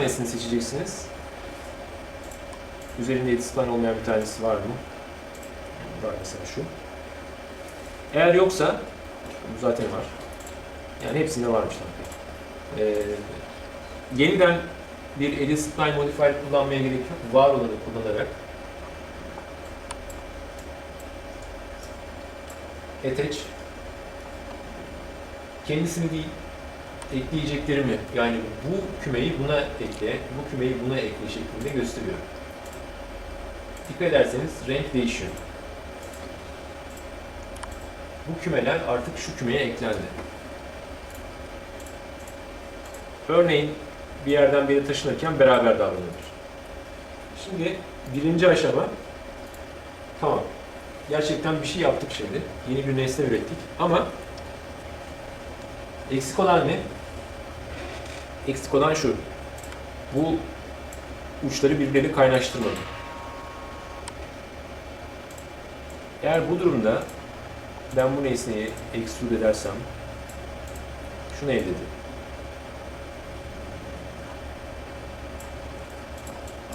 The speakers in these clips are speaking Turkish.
tanesini seçeceksiniz. Üzerinde spline olmayan bir tanesi var mı? Var mesela şu. Eğer yoksa, bu zaten var. Yani hepsinde varmış tabii. Ee, yeniden bir edit spline modifier kullanmaya gerek yok. Var olanı kullanarak attach kendisini değil ekleyeceklerimi yani bu kümeyi buna ekle, bu kümeyi buna ekle şeklinde gösteriyor. Dikkat ederseniz renk değişiyor. Bu kümeler artık şu kümeye eklendi. Örneğin bir yerden bir yere taşınırken beraber davranılır. Şimdi birinci aşama tamam. Gerçekten bir şey yaptık şimdi. Yeni bir nesne ürettik. Ama eksik olan ne? Eksik olan şu. Bu uçları birbirleriyle kaynaştırmadı. Eğer bu durumda ben bu nesneyi extrude edersem şunu elde ederim.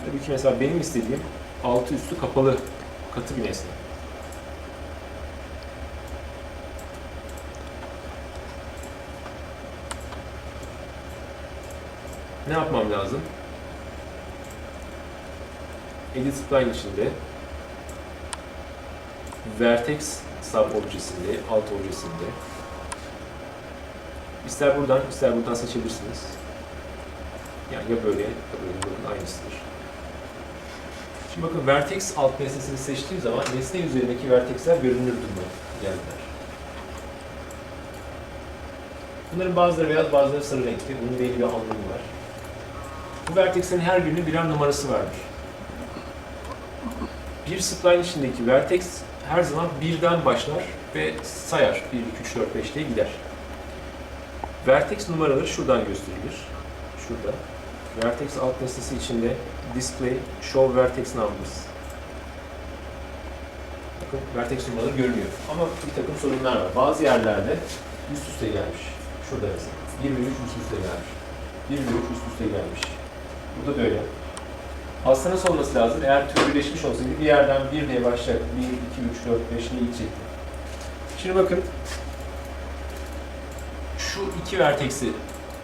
Tabii ki mesela benim istediğim altı üstü kapalı katı bir nesne. Ne yapmam lazım? Edit spline içinde vertex sub objesinde, alt objesinde ister buradan, ister buradan seçebilirsiniz. Yani ya böyle, ya böyle, bunun aynısıdır. Şimdi bakın vertex alt nesnesini seçtiğim zaman nesne üzerindeki vertexler görünür duruma geldiler. Bunların bazıları beyaz, bazıları sarı renkli. Bunun belli bir anlamı var. Bu vertexlerin her birinin birer numarası vardır. Bir spline içindeki vertex her zaman birden başlar ve sayar. 1, 2, 3, 4, 5 diye gider. Vertex numaraları şuradan gösterilir. Şurada. Vertex alt nesnesi içinde display show vertex numbers. Bakın vertex numaraları görünüyor. Ama bir takım sorunlar var. Bazı yerlerde üst üste gelmiş. Şurada mesela. 1 ve 3 üst üste gelmiş. 1 ve 3 üst üste gelmiş. Bu da böyle. Aslında nasıl olması lazım? Eğer tür birleşmiş olsaydı bir yerden 1 diye başlayacak. 1, 2, 3, 4, 5 diye gidecekti. Şimdi bakın. Şu iki vertex'i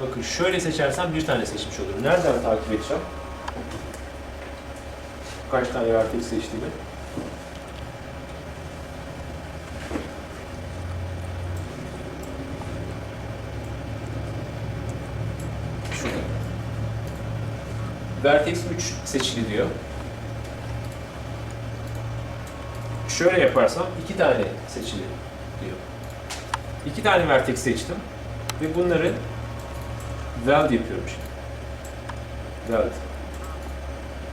bakın şöyle seçersem bir tane seçmiş olurum. Nereden takip edeceğim? Kaç tane vertex seçtiğimi? Vertex 3 seçili diyor. Şöyle yaparsam iki tane seçili diyor. İki tane vertex seçtim ve bunları weld yapıyorum şimdi. Weld.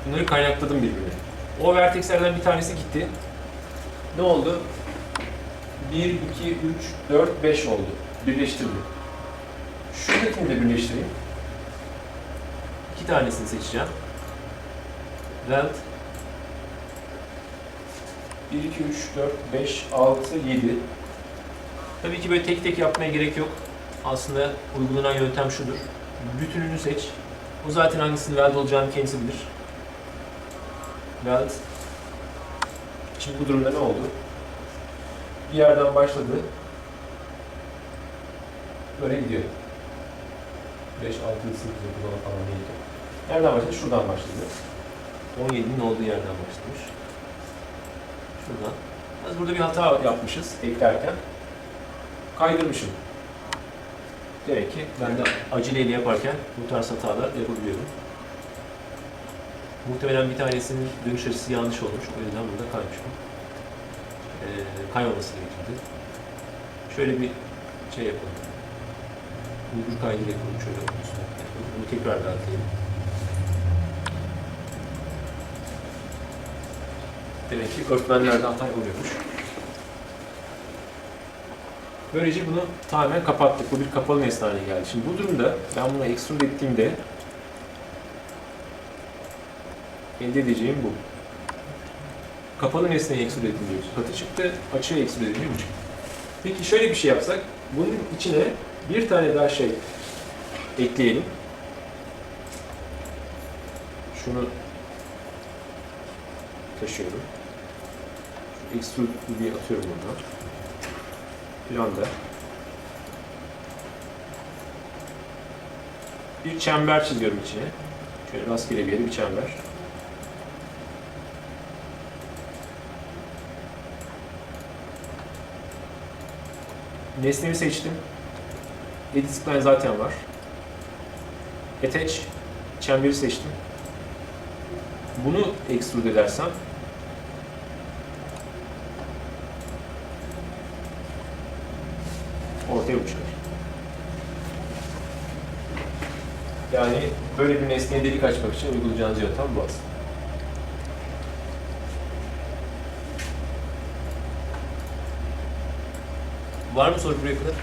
Bunları kaynakladım birbirine. O vertexlerden bir tanesi gitti. Ne oldu? 1, 2, 3, 4, 5 oldu. Birleştirdim. Şuradakini de birleştireyim. Tanesini seçeceğim. Weld 1, 2, 3, 4, 5, 6, 7. Tabii ki böyle tek tek yapmaya gerek yok. Aslında uygulanan yöntem şudur. Bütününü seç. O zaten hangisinin weld olacağını kendisi bilir. Weld. Şimdi bu durumda ne oldu? Bir yerden başladı. Böyle gidiyor. 5, 6, 8, 9, 10 falan neydi? Nereden başladı? Şuradan başladı. 17'nin olduğu yerden başlamış. Şuradan. Biz burada bir hata yapmışız eklerken. Kaydırmışım. Demek ki ben de aceleyle yaparken bu tarz hatalar yapabiliyorum. Muhtemelen bir tanesinin dönüş açısı yanlış olmuş. O yüzden burada kaymış bu. Ee, kaymaması gerekirdi. Şöyle bir şey yapalım. Uygur kaydı yapalım şöyle üstüne. Bunu tekrar dağıtayım. Demek ki örtmenlerde hata oluyormuş. Böylece bunu tamamen kapattık. Bu bir kapalı nesne geldi. Şimdi bu durumda ben bunu extrude ettiğimde elde edeceğim bu. Kapalı nesneyi extrude ettim diyoruz. Katı çıktı, açığa extrude bu çıktı. Peki şöyle bir şey yapsak, bunun içine bir tane daha şey ekleyelim. şunu taşıyorum. Şu extrude diye atıyorum buradan. Planda. Bir çember çiziyorum içine. Şöyle rastgele bir yere bir çember. Nesnemi seçtim. Edit spline zaten var. Attach, çemberi seçtim. Bunu extrude edersem ortaya bu çıkar. Yani böyle bir nesneye delik açmak için uygulayacağınız yöntem bu aslında. Var mı soru buraya kadar?